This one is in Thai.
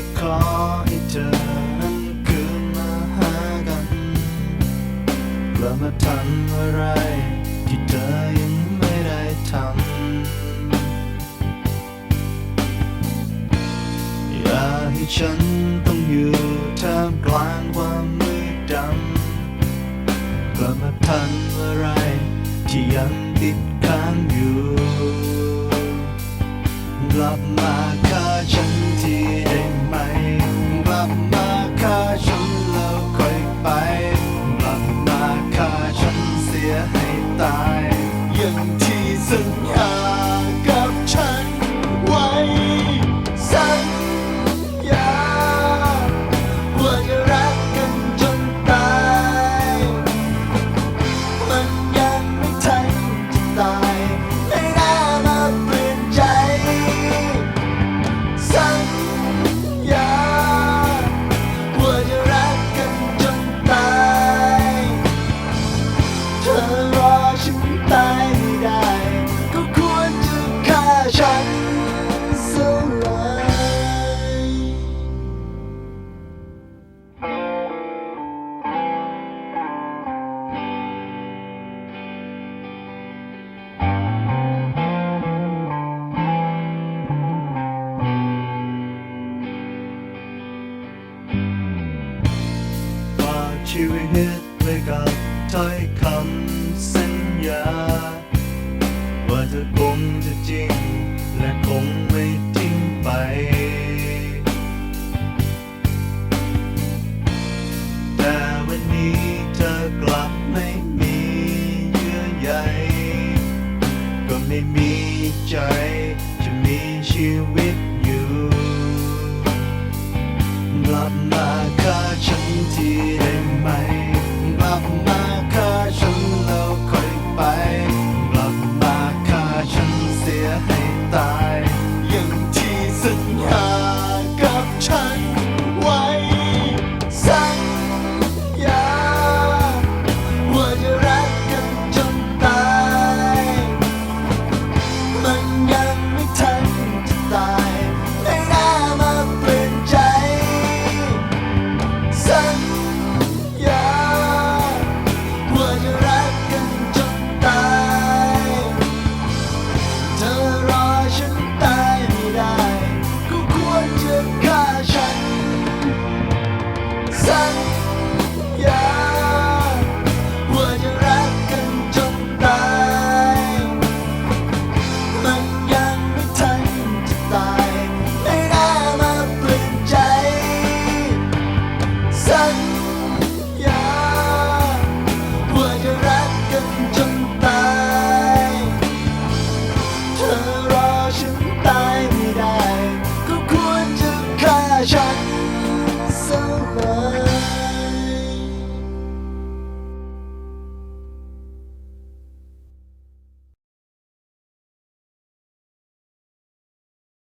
จะขอให้เธอนั้นคืนมาหากันกลับมาทำอะไรที่เธอยังไม่ได้ทำอย่าให้ฉันต้องอยู่ท่ามกลางความมืดดำกลับมาทันอะไรที่ยังติดค้างอยู่ กลับมา ชีวิตไว้กับถ้อยคำสัญญา ว่าเธอคงจะจริง และคงไม่ทิ้งไปแต่วันนี้เธอกลับไม่มีเยื่อใยก็ไม่มีใจจะมีชีวิต สียให้ตายอย่างที่สัญญากับฉัน สั